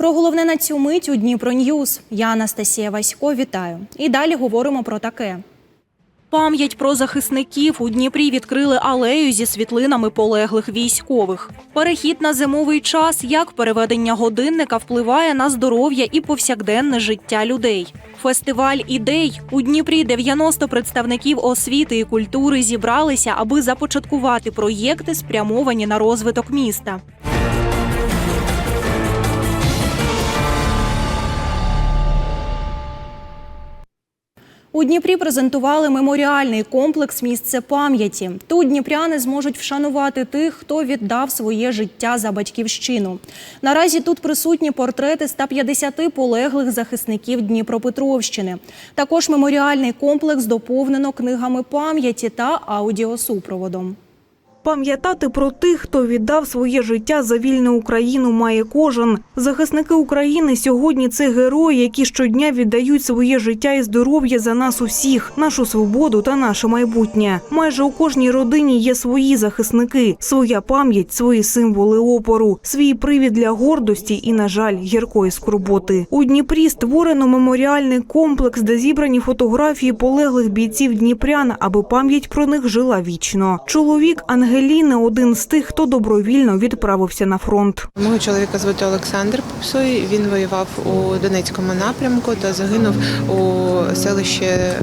Про головне на цю мить у Дніпро Ньюз. Я Анастасія Васько. Вітаю. І далі говоримо про таке. Пам'ять про захисників у Дніпрі відкрили алею зі світлинами полеглих військових. Перехід на зимовий час, як переведення годинника впливає на здоров'я і повсякденне життя людей. Фестиваль ідей у Дніпрі 90 представників освіти і культури зібралися, аби започаткувати проєкти, спрямовані на розвиток міста. У Дніпрі презентували меморіальний комплекс Місце пам'яті. Тут дніпряни зможуть вшанувати тих, хто віддав своє життя за батьківщину. Наразі тут присутні портрети 150 полеглих захисників Дніпропетровщини. Також меморіальний комплекс доповнено книгами пам'яті та аудіосупроводом. Пам'ятати про тих, хто віддав своє життя за вільну Україну, має кожен. Захисники України сьогодні це герої, які щодня віддають своє життя і здоров'я за нас усіх, нашу свободу та наше майбутнє. Майже у кожній родині є свої захисники, своя пам'ять, свої символи опору, свій привід для гордості і, на жаль, гіркої скорботи. У Дніпрі створено меморіальний комплекс, де зібрані фотографії полеглих бійців Дніпрян, аби пам'ять про них жила вічно. Чоловік Ангеліни один з тих, хто добровільно відправився на фронт. Мого чоловіка звати Олександр Попсой. Він воював у Донецькому напрямку та загинув у селищі е,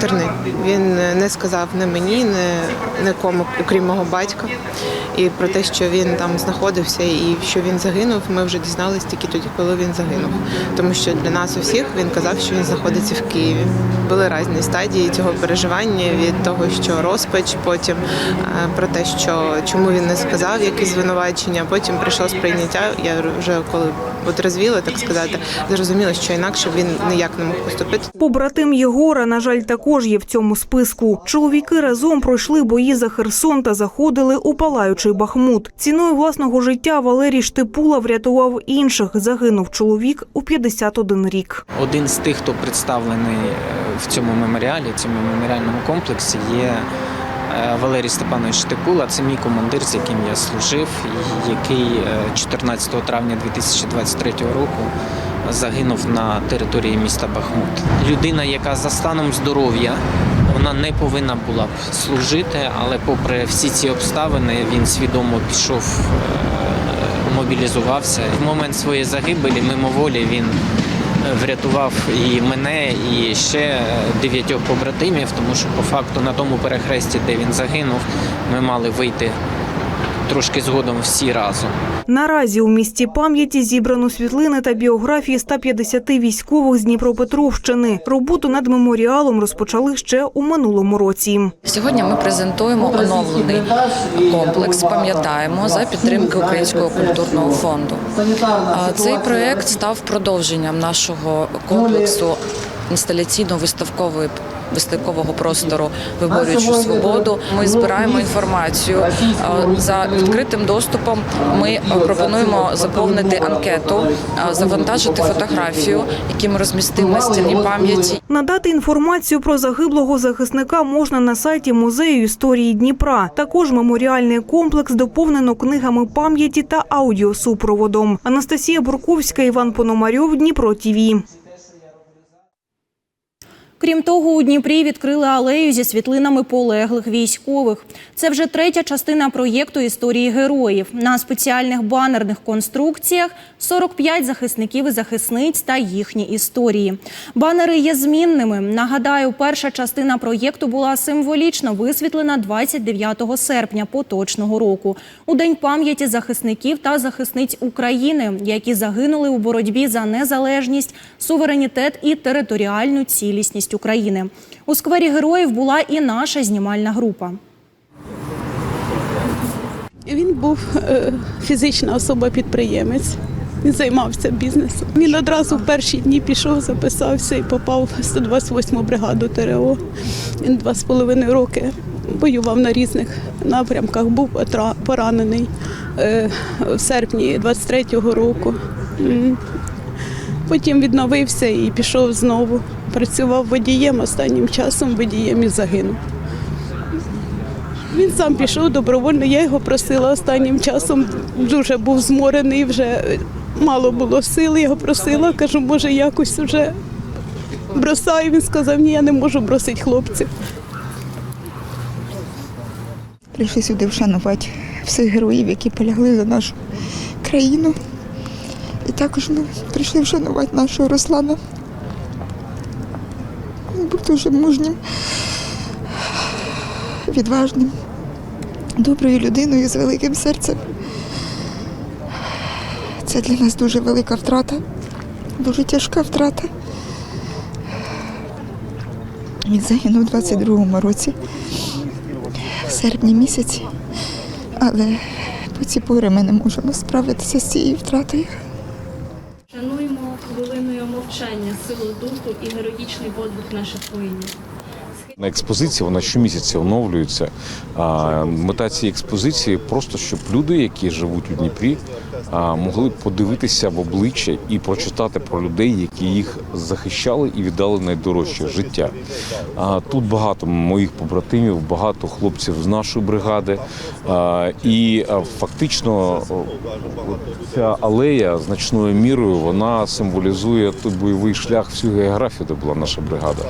Терни. Він не сказав не мені, не нікому, окрім мого батька. І про те, що він там знаходився і що він загинув, ми вже дізналися тільки тоді, коли він загинув. Тому що для нас усіх він казав, що він знаходиться в Києві. Були різні стадії цього переживання від того, що розпач, потім е, про те, що чому він не сказав якісь звинувачення. Потім прийшло сприйняття. Я вже коли от розвіла, так сказати, зрозуміла, що інакше він ніяк не мог поступити. Побратим Єгора, на жаль, також є в цьому списку. Чоловіки разом пройшли бої за Херсон та заходили у палаючий Бахмут. Ціною власного життя Валерій Штипула врятував інших. Загинув чоловік у 51 рік. Один з тих, хто представлений е, в цьому меморіалі, в цьому меморіальному комплексі, є Валерій Степанович Штипула. Це мій командир, з яким я служив, який е, 14 травня 2023 року загинув на території міста Бахмут. Людина, яка за станом здоров'я. Вона не повинна була б служити, але попри всі ці обставини він свідомо пішов, е, мобілізувався. В момент своєї загибелі мимоволі він врятував і мене, і ще дев'ятьох побратимів, тому що по факту на тому перехресті, де він загинув, ми мали вийти трошки згодом всі разом. Наразі у місті пам'яті зібрано світлини та біографії 150 військових з Дніпропетровщини. Роботу над меморіалом розпочали ще у минулому році. Сьогодні ми презентуємо оновлений комплекс. Пам'ятаємо за підтримки Українського культурного фонду. А Цей проект став продовженням нашого комплексу інсталяційно-виставкової виставкового простору виборюючи свободу. Ми збираємо інформацію за відкритим доступом. Ми пропонуємо заповнити анкету, завантажити фотографію, які ми розмістимо на стіні пам'яті. Надати інформацію про загиблого захисника можна на сайті музею історії Дніпра. Також меморіальний комплекс доповнено книгами пам'яті та аудіосупроводом. Анастасія Бурковська, Іван Пономарьов, Дніпро ТІВІ. Крім того, у Дніпрі відкрили алею зі світлинами полеглих військових. Це вже третя частина проєкту історії героїв. На спеціальних банерних конструкціях 45 захисників і захисниць та їхні історії. Банери є змінними. Нагадаю, перша частина проєкту була символічно висвітлена 29 серпня поточного року у день пам'яті захисників та захисниць України, які загинули у боротьбі за незалежність, суверенітет і територіальну цілісність України. У сквері героїв була і наша знімальна група. Він був е, фізична особа-підприємець. Він займався бізнесом. Він одразу в перші дні пішов, записався і попав в 128 бригаду ТРО. Він два з половиною роки воював на різних напрямках, був поранений е, в серпні 23-го року. Потім відновився і пішов знову. Працював водієм останнім часом водієм і загинув. Він сам пішов добровольно, я його просила останнім часом. Дуже був зморений вже мало було сил, я його просила, кажу, може якось вже бросаю. Він сказав, ні, я не можу бросити хлопців. Прийшли сюди вшанувати всіх героїв, які полягли за нашу країну. І також ми прийшли вшанувати нашого Руслана. Дуже мужнім, відважним, доброю людиною з великим серцем. Це для нас дуже велика втрата, дуже тяжка втрата. Він загинув у 22-му році в серпні місяці, але по ці пори ми не можемо справитися з цією втратою. Мовчання силу духу і героїчний подвиг наших воїнів. На експозиції вона щомісяця оновлюється. Мета цієї експозиції просто щоб люди, які живуть у Дніпрі, могли подивитися в обличчя і прочитати про людей, які їх захищали і віддали найдорожче життя. Тут багато моїх побратимів, багато хлопців з нашої бригади. І фактично ця алея значною мірою вона символізує той бойовий шлях всю географію, де була наша бригада.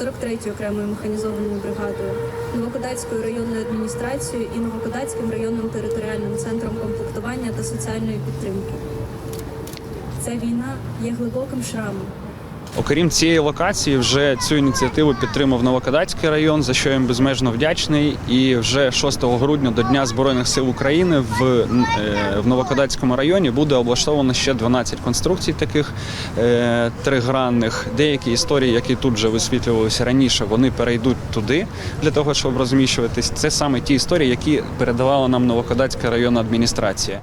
43-ю окремою механізованою бригадою, Новокодацькою районною адміністрацією і Новокодацьким районним територіальним центром комплектування та соціальної підтримки. Ця війна є глибоким шрамом, Окрім цієї локації, вже цю ініціативу підтримав Новокадацький район, за що їм безмежно вдячний. І вже 6 грудня до Дня Збройних сил України в, е, в Новокадацькому районі буде облаштовано ще 12 конструкцій таких е, тригранних. Деякі історії, які тут вже висвітлювалися раніше, вони перейдуть туди для того, щоб розміщуватись. Це саме ті історії, які передавала нам Новокадацька районна адміністрація.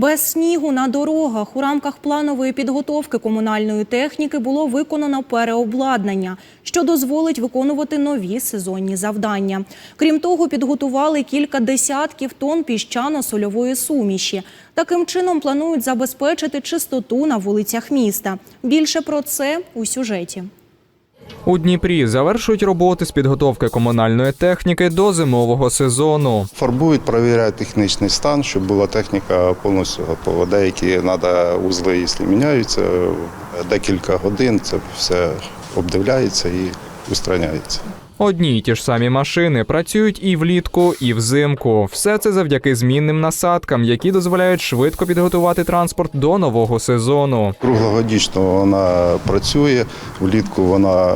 Без снігу на дорогах у рамках планової підготовки комунальної техніки було виконано переобладнання, що дозволить виконувати нові сезонні завдання. Крім того, підготували кілька десятків тонн піщано-сольової суміші. Таким чином планують забезпечити чистоту на вулицях міста. Більше про це у сюжеті. У Дніпрі завершують роботи з підготовки комунальної техніки до зимового сезону. Фарбують, перевіряють технічний стан, щоб була техніка повністю готова. Деякі треба узли, якщо міняються, декілька годин це все обдивляється і устраняється. Одні й ті ж самі машини працюють і влітку, і взимку. Все це завдяки змінним насадкам, які дозволяють швидко підготувати транспорт до нового сезону. Круглогодічно вона працює, влітку вона е,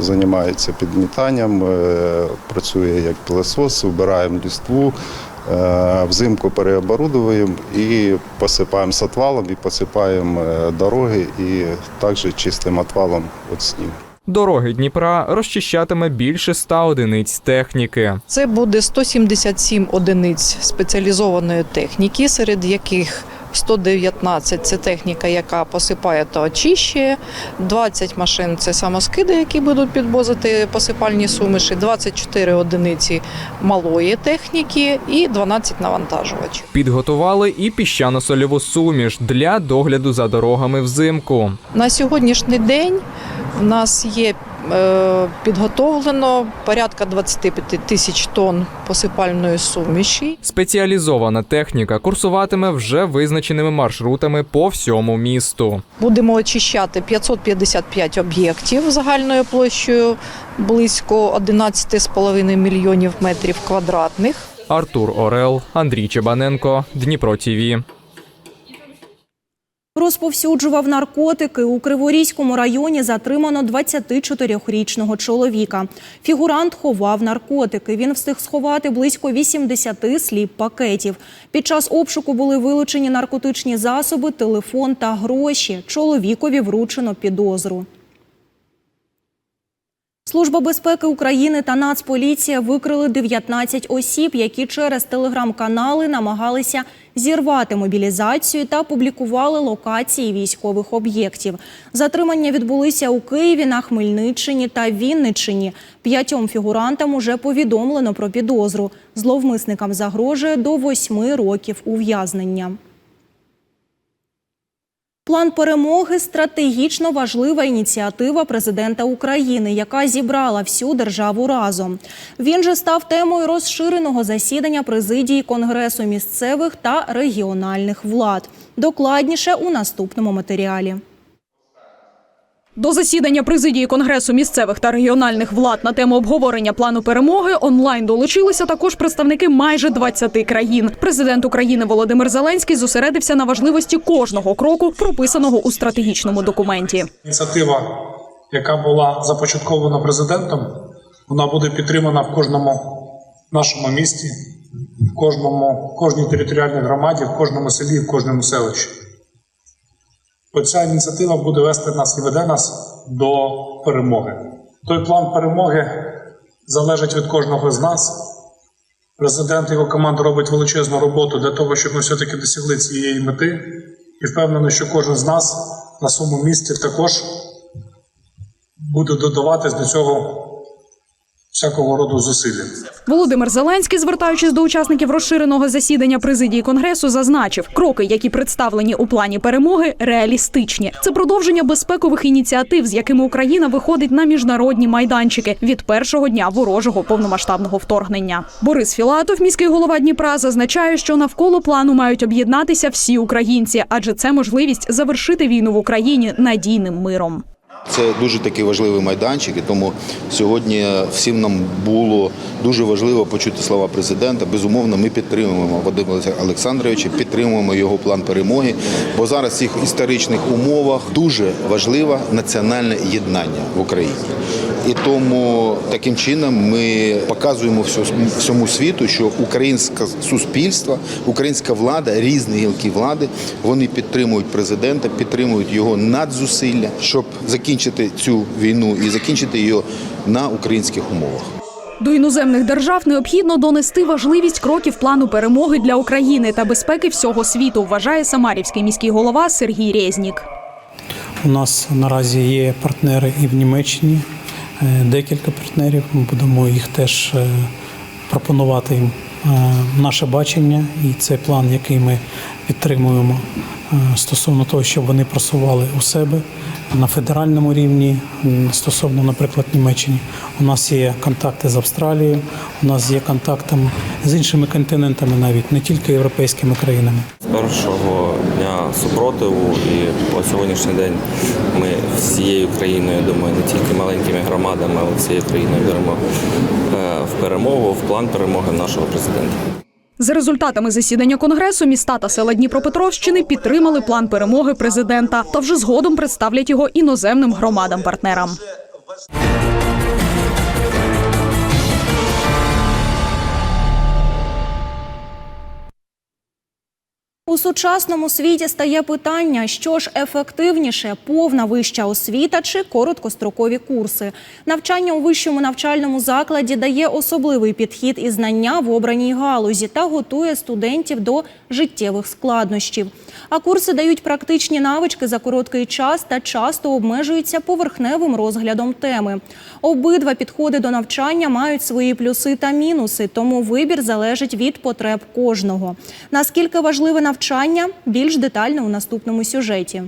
займається підмітанням, е, працює як пилосос, вбираємо ліству. е, Взимку переоборудовуємо і посипаємо сатвалом, і посипаємо дороги, і також чистим отвалом від снігу. Дороги Дніпра розчищатиме більше ста одиниць техніки. Це буде 177 одиниць спеціалізованої техніки, серед яких 119 – це техніка, яка посипає та очищує, 20 машин – це самоскиди, які будуть підвозити посипальні суміші, 24 одиниці малої техніки і 12 навантажувачів. Підготували і піщано-сольову суміш для догляду за дорогами взимку. На сьогоднішній день в нас є підготовлено порядка 25 тисяч тонн посипальної суміші. Спеціалізована техніка курсуватиме вже визначеними маршрутами по всьому місту. Будемо очищати 555 об'єктів загальною площею близько 11,5 мільйонів метрів квадратних. Артур Орел, Андрій Чебаненко, Дніпро ТІВІ. Розповсюджував наркотики у Криворізькому районі затримано 24-річного чоловіка. Фігурант ховав наркотики. Він встиг сховати близько 80 сліп пакетів. Під час обшуку були вилучені наркотичні засоби, телефон та гроші. Чоловікові вручено підозру. Служба безпеки України та Нацполіція викрили 19 осіб, які через телеграм-канали намагалися зірвати мобілізацію та публікували локації військових об'єктів. Затримання відбулися у Києві, на Хмельниччині та Вінниччині. П'ятьом фігурантам уже повідомлено про підозру. Зловмисникам загрожує до восьми років ув'язнення. План перемоги стратегічно важлива ініціатива президента України, яка зібрала всю державу разом. Він же став темою розширеного засідання президії Конгресу місцевих та регіональних влад. Докладніше у наступному матеріалі. До засідання президії Конгресу місцевих та регіональних влад на тему обговорення плану перемоги онлайн долучилися також представники майже 20 країн. Президент України Володимир Зеленський зосередився на важливості кожного кроку, прописаного у стратегічному документі. Ініціатива, яка була започаткована президентом, вона буде підтримана в кожному нашому місті, в кожному, кожній територіальній громаді, в кожному селі, в кожному селищі. Бо ця ініціатива буде вести нас і веде нас до перемоги. Той план перемоги залежить від кожного з нас. Президент і його команда робить величезну роботу для того, щоб ми все-таки досягли цієї мети. І впевнений, що кожен з нас на своєму місці також буде додаватись до цього всякого роду зусилля. Володимир Зеленський, звертаючись до учасників розширеного засідання президії Конгресу, зазначив, кроки, які представлені у плані перемоги, реалістичні. Це продовження безпекових ініціатив, з якими Україна виходить на міжнародні майданчики від першого дня ворожого повномасштабного вторгнення. Борис Філатов, міський голова Дніпра, зазначає, що навколо плану мають об'єднатися всі українці, адже це можливість завершити війну в Україні надійним миром. Це дуже такий важливий майданчик, і тому сьогодні всім нам було дуже важливо почути слова президента. Безумовно, ми підтримуємо Вадима Олександровича, підтримуємо його план перемоги. Бо зараз в цих історичних умовах дуже важливе національне єднання в Україні. І тому таким чином ми показуємо всьому світу, що українське суспільство, українська влада, різні гілки влади, вони підтримують президента, підтримують його надзусилля, щоб закінчити цю війну і закінчити її на українських умовах. До іноземних держав необхідно донести важливість кроків плану перемоги для України та безпеки всього світу, вважає самарівський міський голова Сергій Резнік. У нас наразі є партнери і в Німеччині, е, декілька партнерів. Ми будемо їх теж е, пропонувати їм е, наше бачення і цей план, який ми підтримуємо стосовно того, щоб вони просували у себе на федеральному рівні, стосовно, наприклад, Німеччини. У нас є контакти з Австралією, у нас є контакти з іншими континентами, навіть не тільки європейськими країнами. З першого дня супротиву і по сьогоднішній день ми всією країною, думаю, не тільки маленькими громадами, але всією країною віримо е, в перемогу, в план перемоги нашого президента. За результатами засідання конгресу міста та села Дніпропетровщини підтримали план перемоги президента та вже згодом представлять його іноземним громадам-партнерам. У сучасному світі стає питання, що ж ефективніше повна вища освіта чи короткострокові курси. Навчання у вищому навчальному закладі дає особливий підхід і знання в обраній галузі та готує студентів до життєвих складнощів. А курси дають практичні навички за короткий час та часто обмежуються поверхневим розглядом теми. Обидва підходи до навчання мають свої плюси та мінуси, тому вибір залежить від потреб кожного. Наскільки важливе навчання? Більш детально у наступному сюжеті.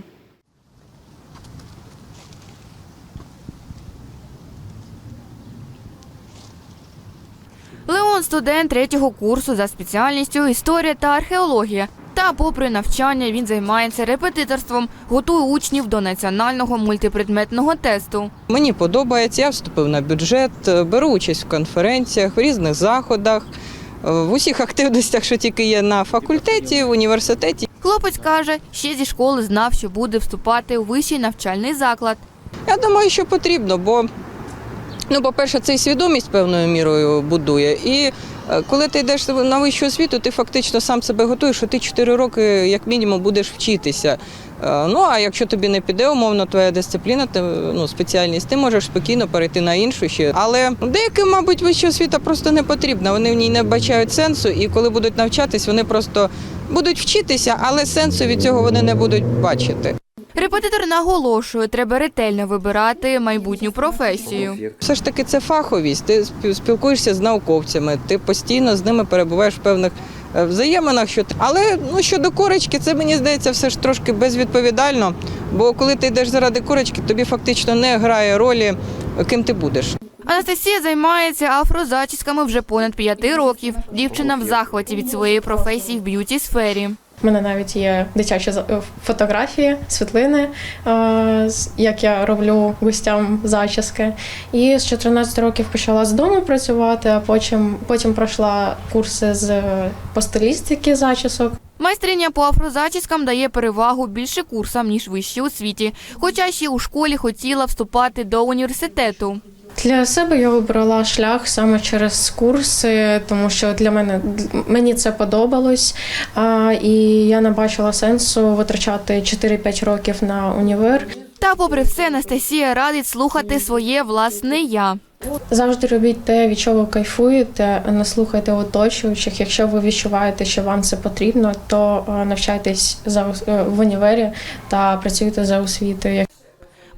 Леон студент третього курсу за спеціальністю історія та археологія. Та, попри навчання, він займається репетиторством, готує учнів до національного мультипредметного тесту. Мені подобається, я вступив на бюджет, беру участь в конференціях, в різних заходах, в усіх активностях, що тільки є на факультеті, в університеті. Хлопець каже, ще зі школи знав, що буде вступати у вищий навчальний заклад. Я думаю, що потрібно, бо, ну, по-перше, це і свідомість певною мірою будує. І е, коли ти йдеш на вищу освіту, ти фактично сам себе готуєш, що ти 4 роки, як мінімум, будеш вчитися. Е, Ну а якщо тобі не піде умовно твоя дисципліна, ти, ну, спеціальність, ти можеш спокійно перейти на іншу ще. Але деяким, мабуть, вища освіта просто не потрібна. Вони в ній не бачають сенсу, і коли будуть навчатись, вони просто будуть вчитися, але сенсу від цього вони не будуть бачити. Репетитор наголошує, треба ретельно вибирати майбутню професію. Все ж таки це фаховість. Ти спілкуєшся з науковцями, ти постійно з ними перебуваєш в певних е, взаєминах. Що... Але ну, щодо корочки, це мені здається все ж трошки безвідповідально. Бо коли ти йдеш заради корочки, тобі фактично не грає ролі, ким ти будеш. Анастасія займається афрозачісками вже понад п'яти років. Дівчина в захваті від своєї професії в б'юті сфері. У мене навіть є дитячі фотографії, світлини, е, як я роблю гостям зачіски. І з 14 років почала з дому працювати, а потім, потім пройшла курси з е, по стилістики зачісок. Майстриня по афрозачіскам дає перевагу більше курсам, ніж вищій освіті. Хоча ще у школі хотіла вступати до університету. Для себе я обрала шлях саме через курси, тому що для мене мені це подобалось, а, і я не бачила сенсу витрачати 4-5 років на універ. Та, попри все, Анастасія радить слухати своє власне я. Завжди робіть те, від чого кайфуєте, не слухайте оточуючих. Якщо ви відчуваєте, що вам це потрібно, то е, навчайтесь за е, в універі та працюйте за освітою.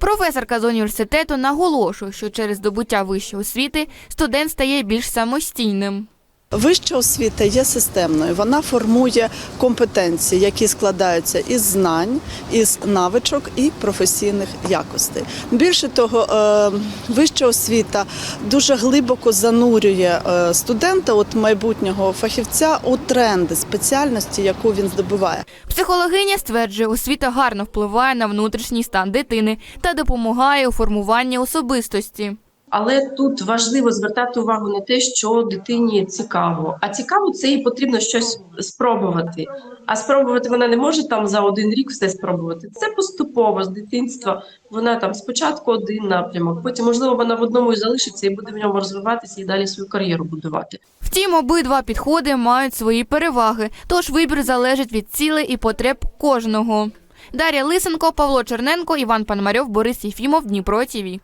Професорка з університету наголошує, що через здобуття вищої освіти студент стає більш самостійним. Вища освіта є системною. Вона формує компетенції, які складаються із знань, із навичок і професійних якостей. Більше того, е, вища освіта дуже глибоко занурює е, студента, от майбутнього фахівця, у тренди спеціальності, яку він здобуває. Психологиня стверджує, освіта гарно впливає на внутрішній стан дитини та допомагає у формуванні особистості. Але тут важливо звертати увагу на те, що дитині цікаво. А цікаво це їй потрібно щось спробувати. А спробувати вона не може там за один рік все спробувати. Це поступово з дитинства. Вона там спочатку один напрямок, потім можливо вона в одному і залишиться і буде в ньому розвиватися і далі свою кар'єру будувати. Втім, обидва підходи мають свої переваги, тож вибір залежить від цілей і потреб кожного. Дар'я Лисенко, Павло Черненко, Іван Панмарьов, Борис Єфімов, Дніпро ТІВІ.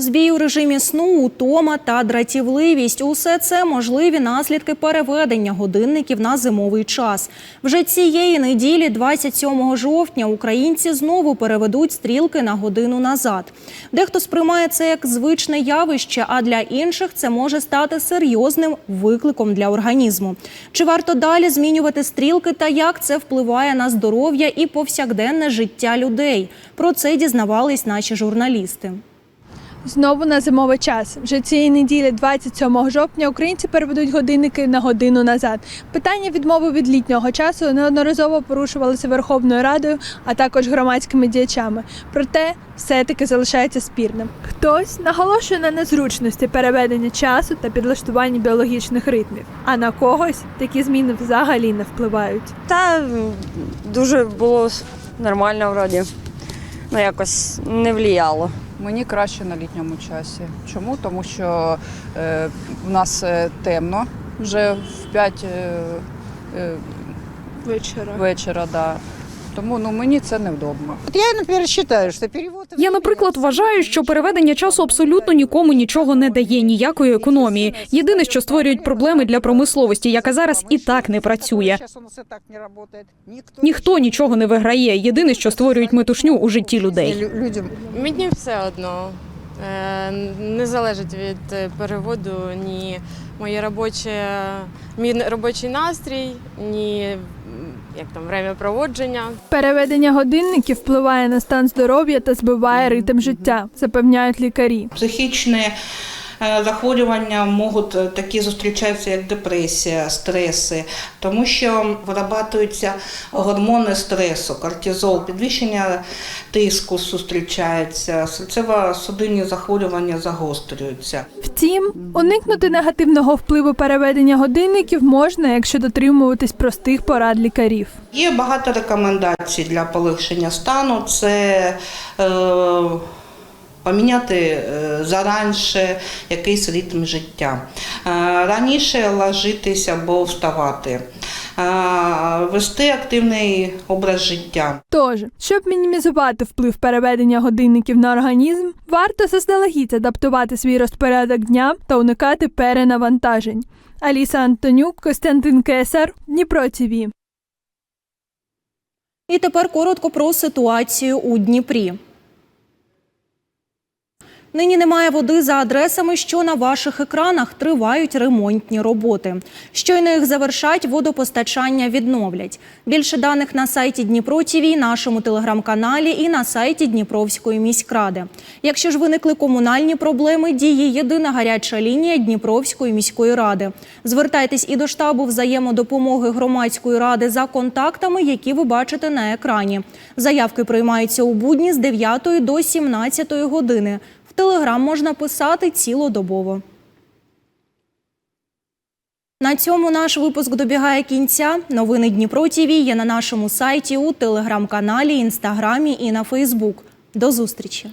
Збій у режимі сну, утома та дратівливість – усе це можливі наслідки переведення годинників на зимовий час. Вже цієї неділі, 27 жовтня, українці знову переведуть стрілки на годину назад. Дехто сприймає це як звичне явище, а для інших це може стати серйозним викликом для організму. Чи варто далі змінювати стрілки та як це впливає на здоров'я і повсякденне життя людей? Про це дізнавались наші журналісти. Знову на зимовий час. Вже цієї неділі, 27 жовтня, українці переведуть годинники на годину назад. Питання відмови від літнього часу неодноразово порушувалося Верховною Радою, а також громадськими діячами. Проте все-таки залишається спірним. Хтось наголошує на незручності переведення часу та підлаштування біологічних ритмів, а на когось такі зміни взагалі не впливають. Та дуже було нормально вроді. Ну якось не влияло. Мені краще на літньому часі. Чому? Тому що е, в нас е, темно вже в 5 е, е, вечора. вечора да. Тому ну, мені це невдобно. Я, наприклад, вважаю, що перевод Я, наприклад, вважаю, що переведення часу абсолютно нікому нічого не дає, ніякої економії. Єдине, що створюють проблеми для промисловості, яка зараз і так не працює. Ніхто нічого не виграє. Єдине, що створюють метушню у житті людей. людям. Мені все одно. Е, Не залежить від е, переводу ні моє робоче, мій робочий настрій, ні як там время проводження. Переведення годинників впливає на стан здоров'я та збиває ритм життя, запевняють лікарі. Психічні е, захворювання можуть е, такі зустрічаються, як депресія, стреси, тому що вирабатуються гормони стресу, кортизол, підвищення тиску зустрічається, серцево-судинні захворювання загострюються. Втім, уникнути негативного впливу переведення годинників можна, якщо дотримуватись простих порад лікарів. Є багато рекомендацій для полегшення стану. Це е, поміняти е, заранше якийсь ритм життя, е, раніше ложитися або вставати, е, вести активний образ життя. Тож, щоб мінімізувати вплив переведення годинників на організм, варто заздалегідь адаптувати свій розпорядок дня та уникати перенавантажень. Аліса Антонюк, Костянтин Кесар, Дніпро ТІВІ. І тепер коротко про ситуацію у Дніпрі. Нині немає води за адресами, що на ваших екранах тривають ремонтні роботи. Щойно їх завершать, водопостачання відновлять. Більше даних на сайті Дніпро ТІВІ, нашому телеграм-каналі і на сайті Дніпровської міськради. Якщо ж виникли комунальні проблеми, діє єдина гаряча лінія Дніпровської міської ради. Звертайтесь і до штабу взаємодопомоги громадської ради за контактами, які ви бачите на екрані. Заявки приймаються у будні з 9 до 17 години. В телеграм можна писати цілодобово. На цьому наш випуск добігає кінця. Новини Дніпро ТІВІ є на нашому сайті, у телеграм-каналі, інстаграмі і на Фейсбук. До зустрічі!